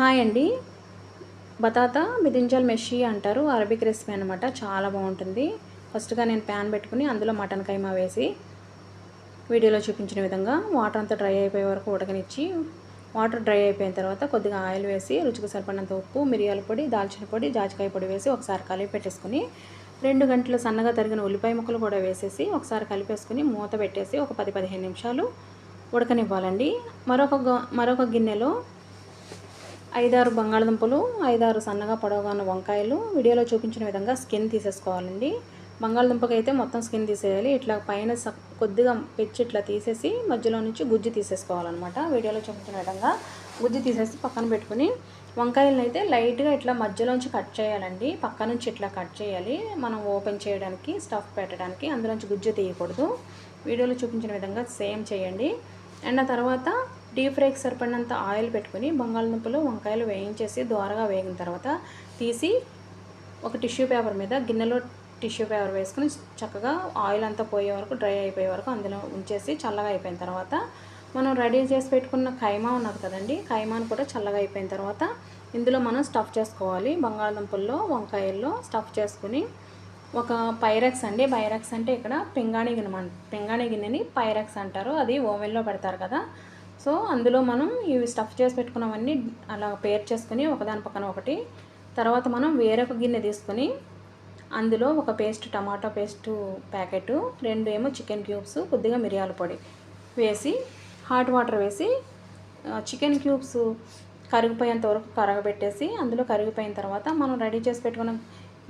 Hi అండి. బతాతా బిదింజల్ మెషి అంటారు. Arabic recipe అనమాట చాలా బాగుంటుంది. ఫస్ట్గా నేను ప్యాన్ పెట్టుకుని అందులో మటన్ కైమా వేసి వీడియోలో చూపించిన విధంగా వాటర్ అంతా డ్రై అయిపోయే వరకు ఉడకనిచ్చి వాటర్ డ్రై అయిపోయిన తర్వాత కొద్దిగా ఆయిల్ వేసి రుచికి సరిపడినంత ఉప్పు మిరియాల పొడి దాల్చిన పొడి జాజికాయ పొడి వేసి ఒకసారి కలిపి పెట్టేసుకుని రెండు గంటలు సన్నగా తరిగిన ఉల్లిపాయ ముక్కలు కూడా వేసేసి ఒకసారి కలిపేసుకుని మూత పెట్టేసి ఒక పది పదిహేను నిమిషాలు ఉడకనివ్వాలండి. మరొక గ- మరొక గిన్నెలో ఐదారు బంగాళదుంపలు ఐదారు సన్నగా పొడవుగా ఉన్న వంకాయలు. వీడియోలో చూపించిన విధంగా స్కిన్ తీసేసుకోవాలండి. బంగాళదుంపకి అయితే మొత్తం స్కిన్ తీసేయాలి. ఇట్లా పైన కొద్దిగా పెచ్చి ఇట్లా తీసేసి మధ్యలో నుంచి గుజ్జు తీసేసుకోవాలన్నమాట. వీడియోలో చూపించిన విధంగా గుజ్జు తీసేసి పక్కన పెట్టుకుని వంకాయలను అయితే లైట్గా ఇట్లా మధ్యలోంచి కట్ చేయాలండి. పక్క నుంచి ఇట్లా కట్ చేయాలి. మనం ఓపెన్ చేయడానికి స్టఫ్ పెట్టడానికి అందులోంచి గుజ్జు తీయకూడదు. వీడియోలో చూపించిన విధంగా సేమ్ చేయండి. అండ్ ఆ తర్వాత డీప్ ఫ్రైకి సరిపడినంత ఆయిల్ పెట్టుకుని బంగాళదుంపలు వంకాయలు వేయించేసి దోరగా వేగిన తర్వాత తీసి ఒక టిష్యూ పేపర్ మీద గిన్నెలో టిష్యూ పేపర్ వేసుకుని చక్కగా ఆయిల్ అంతా పోయే వరకు డ్రై అయిపోయే వరకు అందులో ఉంచేసి చల్లగా అయిపోయిన తర్వాత మనం రెడీ చేసి పెట్టుకున్న ఖైమా ఉన్నది కదండి ఖైమాను కూడా చల్లగా అయిపోయిన తర్వాత ఇందులో మనం స్టఫ్ చేసుకోవాలి. బంగాళదుంపల్లో వంకాయల్లో స్టఫ్ చేసుకుని ఒక పైరెక్స్ అండి. పైరక్స్ అంటే ఇక్కడ పింగాణి గిన్నె పింగాణి గిన్నెని పైరెక్స్ అంటారు. అది ఓవెన్లో పెడతారు కదా. సో అందులో మనం ఇవి స్టఫ్ చేసి పెట్టుకున్నవన్నీ అలా పేర్ చేసుకుని ఒకదాని పక్కన ఒకటి. తర్వాత మనం వేరొక గిన్నె తీసుకొని అందులో ఒక పేస్ట్ టమాటా పేస్ట్ ప్యాకెట్ రెండు ఏమో చికెన్ క్యూబ్స్ కొద్దిగా మిరియాల పొడి వేసి హాట్ వాటర్ వేసి చికెన్ క్యూబ్స్ కరిగిపోయేంత వరకు కరగబెట్టేసి అందులో కరిగిపోయిన తర్వాత మనం రెడీ చేసి పెట్టుకున్న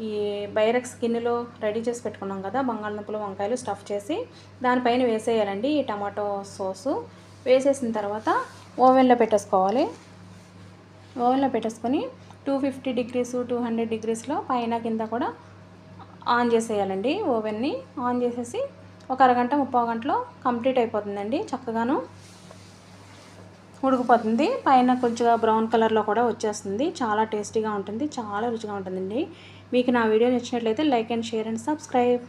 ఈ బైరక్స్ గిన్నెలో రెడీ చేసి పెట్టుకున్నాం కదా బంగాళదుంపలు వంకాయలు స్టఫ్ చేసి దానిపైన వేసేయాలండి ఈ టమాటో సాసు వేసేసిన తర్వాత ఓవెన్లో పెట్టేసుకోవాలి. ఓవెన్లో పెట్టేసుకొని two fifty degrees two hundred డిగ్రీస్లో పైన కింద కూడా ఆన్ చేసేయాలండి ఓవెన్ని. ఆన్ చేసేసి ఒక అరగంట ముప్పై గంటలో కంప్లీట్ అయిపోతుందండి చక్కగాను ఉడికిపోతుంది. పైన కొంచెం బ్రౌన్ కలర్లో కూడా వచ్చేస్తుంది చాలా టేస్టీగా ఉంటుంది చాలా రుచిగా ఉంటుందండి. మీకు నా వీడియో నచ్చినట్లయితే like and share and subscribe.